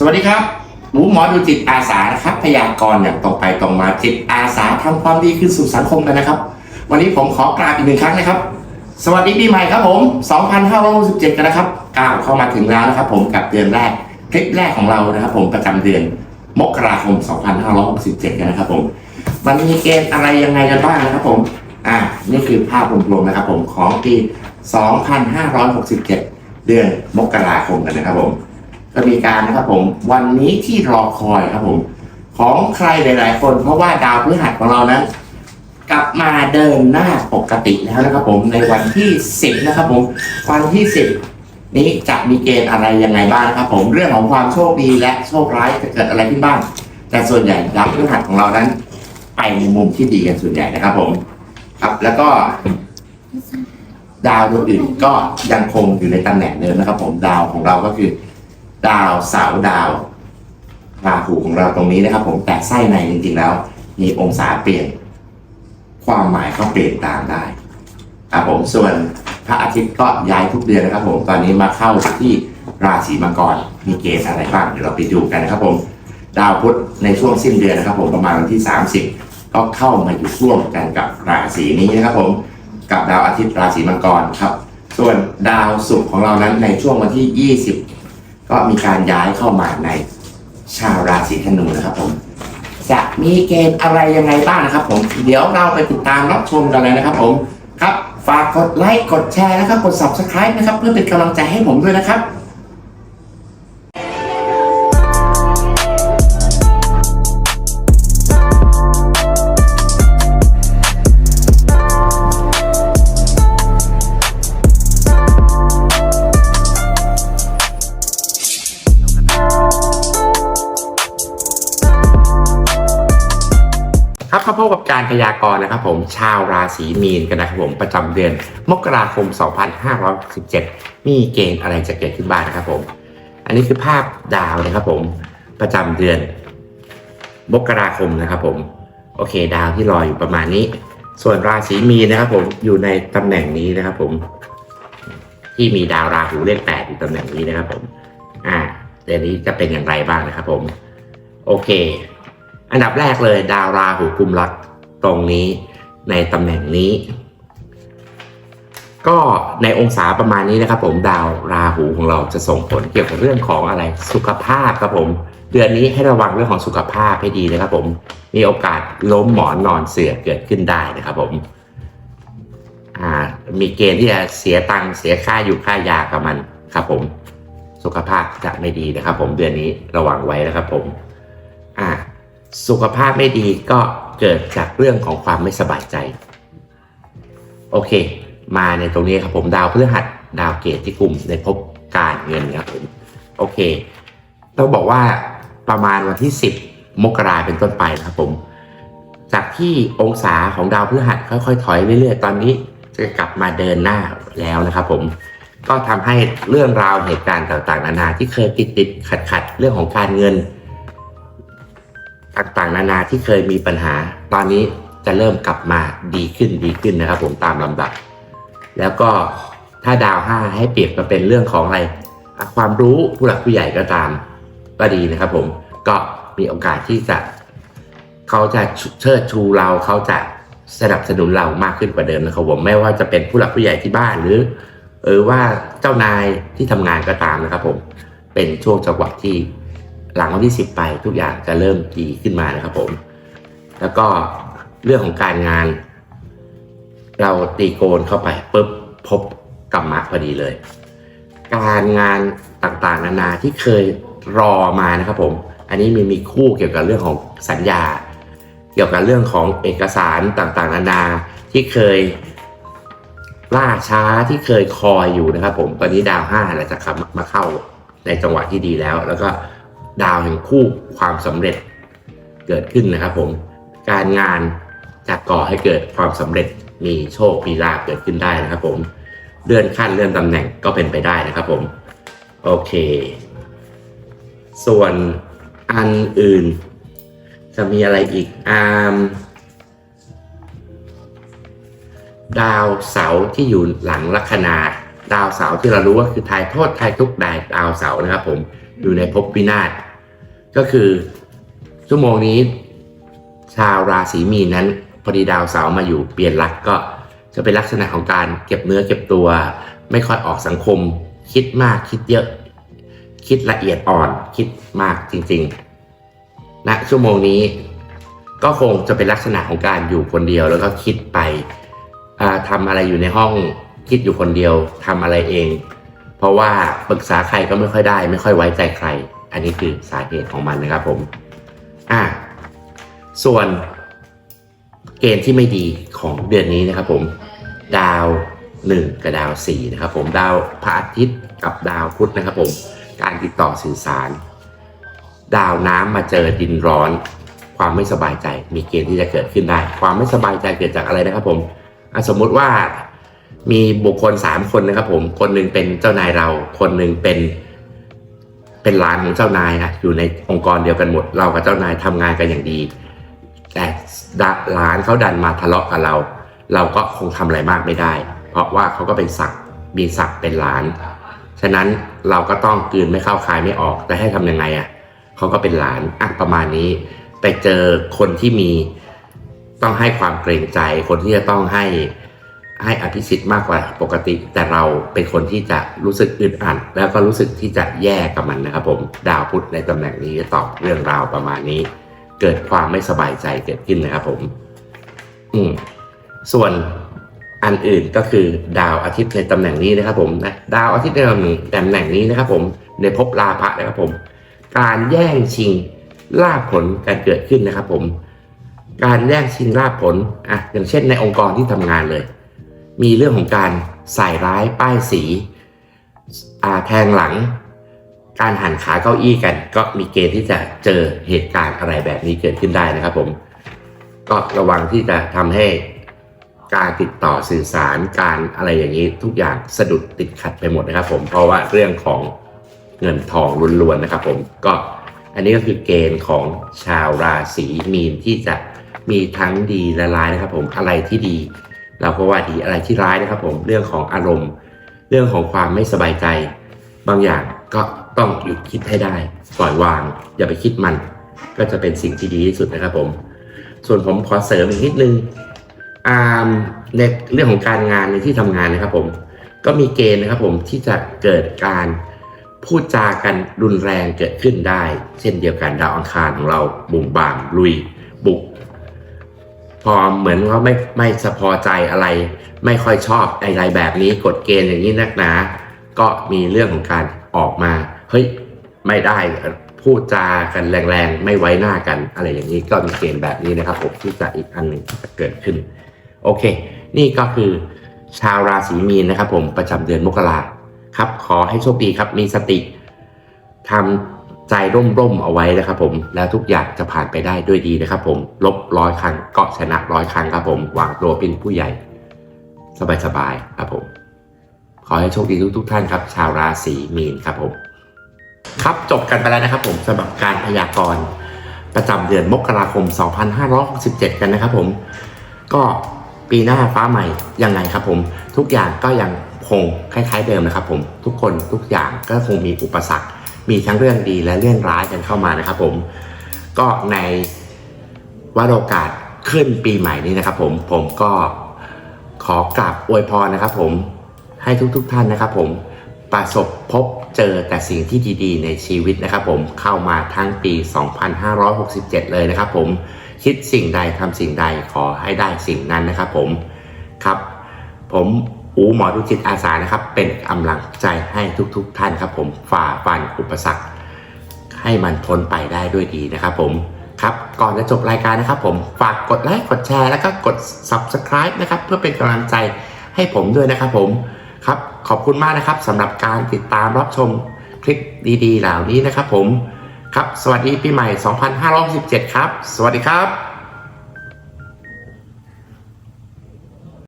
สวัสดีครับหมูหมอดูจิตอาสานะครับ พยากรณ์อย่างตรงไปตรงมาจิตอาสาทำความดีขึ้นสู่สังคมกันนะครับ วันนี้ผมขอกราบอีกหนึ่งครั้งนะครับ สวัสดีปีใหม่ครับผม 2567 กันนะครับก้าวเข้ามาถึงแล้วนะครับ ผมกับเดือนแรกคลิปแรกของเรานะครับ ผมประจำเดือนมกราคม 2567 กันนะครับผม มันมีเกณฑ์อะไรยังไงกันบ้างนะครับ ผม อ่า นี่คือภาพรวมๆนะครับ ผมของปี 2567 เดือนมกราคมกันนะครับผม ก็มีการนะครับผม วันนี้ที่รอคอยครับผม ของใครหลาย ๆ คนเพราะว่าดาวพฤหัสของเรานั้น กลับมาเดินหน้าปกติแล้วนะครับผมในวันที่ 10 นะครับผม วันที่ 10 นี้จะมีเกณฑ์อะไรยังไงบ้างครับ ผมเรื่องของความโชคดีและโชคร้ายจะเกิดอะไรขึ้นบ้าง แต่ส่วนใหญ่ดาวพฤหัสของเรานั้น ไปในมุมที่ดีกันส่วนใหญ่นะครับผม ครับแล้วก็ดาวดวงอื่นก็ยังคงอยู่ในตำแหน่งเดิมนะครับ ผมดาวของเราก็คือ ดาวเสาดาวราหูของเราตรงนี้นะครับ ผมแต่ไส้ในจริงๆแล้ว มีองศาเปลี่ยน ความหมายก็เปลี่ยนตามได้ครับผมส่วนพระอาทิตย์ก็ย้ายทุกเดือนนะครับ ผมตอนนี้มาเข้าที่ราศีมังกรมีเกณฑ์อะไรบ้างเดี๋ยวเราไปดูกันนะครับ ผม ดาวพุธในช่วงสิ้นเดือนนะครับ ผมประมาณวันที่ 30 ก็เข้ามาอยู่ร่วมกันกับราศีนี้นะครับ ผมกับดาวอาทิตย์ราศีมังกรครับ ส่วนดาวศุกร์ของเรานั้นในช่วงวันที่20 ก็มีการย้ายเข้ามาในชาวราศีธนูนะครับผมจะมีเกณฑ์อะไรยังไงบ้างนะครับ ผมเดี๋ยวเราไปติดตามรับชมกันเลยนะครับ ผมครับฝากกดไลค์กดแชร์นะครับกด subscribe นะครับ เพื่อเป็นกำลังใจให้ผมด้วยนะครับ การพยากรณ์นะครับผมชาวราศีมีนกันนะครับผมประจำเดือน มกราคม 2517มีเกณฑ์อะไรจะเกิดขึ้นบ้างนะครับผม อันนี้คือภาพดาวนะครับผมประจำเดือน มกราคมนะครับผม โอเค ดาวที่ลอยอยู่ประมาณนี้ ส่วนราศีมีนนะครับผมอยู่ในตำแหน่งนี้นะครับผม ที่มีดาวราหูเลขแปดอยู่ตำแหน่งนี้นะครับผม อ่าเดือนนี้จะเป็นอย่างไรบ้างนะครับผม โอเคอันดับแรกเลยดาวราหูกุมรัก ตรงนี้ในตำแหน่งนี้ ก็ในองศาประมาณนี้นะครับผมดาวราหูของเราจะส่งผลเกี่ยวกับเรื่องของอะไรสุขภาพครับผม เดือนนี้ให้ระวังเรื่องของสุขภาพให้ดีนะครับผมมีโอกาสล้มหมอนนอนเสือเกิดขึ้นได้นะครับผมมีเกณฑ์ที่จะเสียตังค์เสียค่าอยู่ค่ายากับมันครับผม สุขภาพจะไม่ดีนะครับ ผมเดือนนี้ระวังไว้นะครับผม อ่า สุขภาพไม่ดีก็ เกิดจากเรื่องของความไม่สบายใจ โอเค มาในตรงนี้ครับผมดาวพฤหัสดาวเกตที่กลุ่มในภพการเงินครับผมโอเค ต้องบอกว่าประมาณวันที่ 10 มกราเป็นต้นไปนะครับผม จากที่องศาของดาวพฤหัสค่อยๆ ถอยเรื่อยๆ ตอนนี้จะกลับมาเดินหน้าแล้วนะครับผม ก็ทำให้เรื่องราวเหตุการณ์ต่างๆ นานาที่เคยติดติดขัดขัดๆเรื่องของการเงิน ต่างๆ นานาที่เคยมีปัญหา ตอนนี้จะเริ่มกลับมาดีขึ้นดีขึ้นนะครับ ผมตามลำดับ แล้วก็ถ้าดาวห้าให้เปรียบมาเป็นเรื่องของอะไรความรู้ผู้หลักผู้ใหญ่ก็ตามก็ดีนะครับ ผมก็มีโอกาสที่จะเขาจะเชิดชูเราเขาจะสนับสนุนเรามากขึ้นกว่าเดิมนะครับผมไม่ว่าจะเป็นผู้หลักผู้ใหญ่ที่บ้านหรือ เออว่าเจ้านายที่ทำงานก็ตามนะครับ ผมเป็นช่วงจังหวะที่ หลังวันที่สิบไปทุกอย่างจะเริ่มดีขึ้นมานะครับผม แล้วก็เรื่องของการงาน เราตีโกนเข้าไปปุ๊บพบกรรมะพอดีเลย การงานต่างๆ นานาที่เคยรอมานะครับผม อันนี้มีมีคู่เกี่ยวกับเรื่องของสัญญา เกี่ยวกับเรื่องของเอกสารต่างๆ นานาที่เคยล่าช้าที่เคยคอยอยู่นะครับผมตอนนี้ดาวห้าแล้วจะมาเข้าในจังหวะที่ดีแล้ว แล้วก็ ดาวแห่งคู่ความสำเร็จเกิดขึ้นนะครับผมการงานจะก่อให้เกิดความสำเร็จมีโชคมีลาภเกิดขึ้นได้นะครับผมเลื่อนขั้นเลื่อนตำแหน่งก็เป็นไปได้นะครับผมโอเค ส่วนอันอื่น จะมีอะไรอีกอามดาวเสาที่อยู่หลังลัคนา ดาวเสาที่เรารู้ว่าคือทายโทษทายทุกได้ดาวเสานะครับผมอยู่ในภพวินาศ ก็คือชั่วโมงนี้ ชาวราศีมีนนั้นพอดีดาวเสาร์มาอยู่เปลี่ยนลักษณ์ก็จะเป็นลักษณะของการเก็บเนื้อเก็บตัว ไม่ค่อยออกสังคม คิดมากคิดเยอะ คิดละเอียดอ่อนคิดมากจริงๆณชั่วโมงนี้ ก็คงจะเป็นลักษณะของการอยู่คนเดียว แล้วก็คิดไปอ่าทำอะไรอยู่ในห้องคิดอยู่คนเดียวทำอะไรเอง เพราะว่าปรึกษาใครก็ไม่ค่อยได้ ไม่ค่อยไว้ใจใคร อันนี้คือสาเหตุของมันนะครับผมอ่าส่วนเกณฑ์ที่ไม่ดีของเดือนนี้นะครับผมดาว 1 กับดาว 4 นะครับผมดาวพระอาทิตย์กับดาวพุธนะครับผมการติดต่อสื่อสาร ดาวน้ำมาเจอดินร้อน ความไม่สบายใจมีเกณฑ์ที่จะเกิดขึ้นได้ ความไม่สบายใจเกิดจากอะไรนะครับผมสมมุติว่ามีบุคคล 3 คนนะครับผมคนหนึ่งเป็นเจ้านายเรา คนหนึ่งเป็น เป็นหลานของเจ้านายนะอยู่ในองค์กรเดียวกันหมด เรากับเจ้านายทำงานกันอย่างดี แต่หลานเขาดันมาทะเลาะกับเรา เราก็คงทำอะไรมากไม่ได้ เพราะว่าเขาก็เป็นศักดิ์มีศักดิ์เป็นหลาน ฉะนั้นเราก็ต้องกืนไม่เข้าคายไม่ออกแต่ให้ทำยังไงอะเขาก็เป็นหลานอะประมาณนี้ไปเจอคนที่มีต้องให้ความเกรงใจ คนที่จะต้องให้ ให้อภิสิทธิ์มากกว่าปกติ แต่เราเป็นคนที่จะรู้สึกอึดอัดแล้วก็รู้สึกที่จะแย่กับมันนะครับผมดาวพุธในตำแหน่งนี้จะตอบเรื่องราวประมาณนี้ เกิดความไม่สบายใจเกิดขึ้นนะครับผม อืมส่วนอันอื่นก็คือดาวอาทิตย์ในตำแหน่งนี้นะครับผมนะดาวอาทิตย์ในตำแหน่งตำแหน่งนี้นะครับผมในภพลาภะนะครับผม การแย่งชิงลาภผลการเกิดขึ้นนะครับผม การแย่งชิงลาภผลอะอย่างเช่นในองค์กรที่ทำงานเลย มีเรื่องของการใส่ร้ายป้ายสีแทงหลัง การหันขาเก้าอี้กัน ก็มีเกณฑ์ที่จะเจอเหตุการณ์อะไรแบบนี้เกิดขึ้นได้นะครับผม ก็ระวังที่จะทำให้การติดต่อสื่อสารการอะไรอย่างนี้ทุกอย่างสะดุดติดขัดไปหมดนะครับผมเพราะว่าเรื่องของเงินทองล้วนๆนะครับผมก็อันนี้ก็คือเกณฑ์ของชาวราศีมีนที่จะมีทั้งดีและร้ายนะครับผมอะไรที่ดี เราก็ว่าดีอะไรที่ร้ายนะครับผมเรื่องของอารมณ์ เรื่องของความไม่สบายใจ บางอย่างก็ต้องหยุดคิดให้ได้ ปล่อยวาง อย่าไปคิดมัน ก็จะเป็นสิ่งที่ดีที่สุดนะครับผม ส่วนผมขอเสริมอีกนิดนึงอ่าในเรื่องของการงานในที่ทำงานนะครับผม ก็มีเกณฑ์นะครับผมที่จะเกิดการพูดจากันรุนแรงเกิดขึ้นได้ เช่นเดียวกันดาวอังคารของเราบุ่มบามลุย บุก อเหมือนว่าไม่ไม่สะพอใจอะไร ไม่ค่อยชอบอะไรแบบนี้กฎเกณฑ์อย่างนี้นักหนา ก็มีเรื่องของการออกมาเฮ้ยไม่ได้พูดจากันแรงๆ ไม่ไว้หน้ากันอะไรอย่างนี้ก็มีเกณฑ์แบบนี้นะครับผมที่จะอีกอันหนึ่งจะเกิดขึ้น โอเค นี่ก็คือชาวราศีมีนนะครับผมประจำเดือนมกราครับ ขอให้โชคดีครับมีสติทำ ใจร่มๆเอาไว้นะครับผม แล้วทุกอย่างจะผ่านไปได้ด้วยดีนะครับผม ลบร้อยครั้งก็ชนะร้อยครั้งครับผมวางตัวเป็นผู้ใหญ่ สบายๆครับผม ขอให้โชคดีทุกๆท่านครับ ชาวราศีมีนครับผม ครับจบกันไปแล้วนะครับผมสำหรับการพยากรณ์ประจำเดือนมกราคม 2567 กันนะครับผม ก็ปีหน้าฟ้าใหม่ยังไงครับผม ทุกอย่างก็ยังคงคล้ายๆเดิมนะครับผมทุกคนทุกอย่างก็คงมีอุปสรรค มีทั้งเรื่องดีและเรื่องร้ายกันเข้ามานะครับผมก็ในวันโอกาสขึ้นปีใหม่นี้นะครับผมผมก็ขอกราบอวยพรนะครับผมให้ทุกๆท่านนะครับผมประสบพบเจอแต่สิ่งที่ดีๆ ในชีวิตนะครับผมเข้ามาทั้งปี 2567 เลยนะครับผมคิดสิ่งใดทำสิ่งใดขอให้ได้สิ่งนั้นนะครับผมครับผม อูหมอดุจิตอาสานะครับ เป็นกำลังใจให้ทุกๆ ท่านครับ ผมฝ่าฟันอุปสรรค ให้มันพ้นไปได้ด้วยดีนะครับ ผมครับก่อนจะจบรายการนะครับ ผมฝากกดไลค์กดแชร์แล้วก็กด subscribe นะครับเพื่อเป็นกำลังใจให้ผมด้วยนะครับ ผมครับขอบคุณมากนะครับสำหรับการติดตามรับชมคลิปดีๆ เหล่านี้นะครับ ผมครับ สวัสดีปีใหม่ 2567ครับ สวัสดีครับ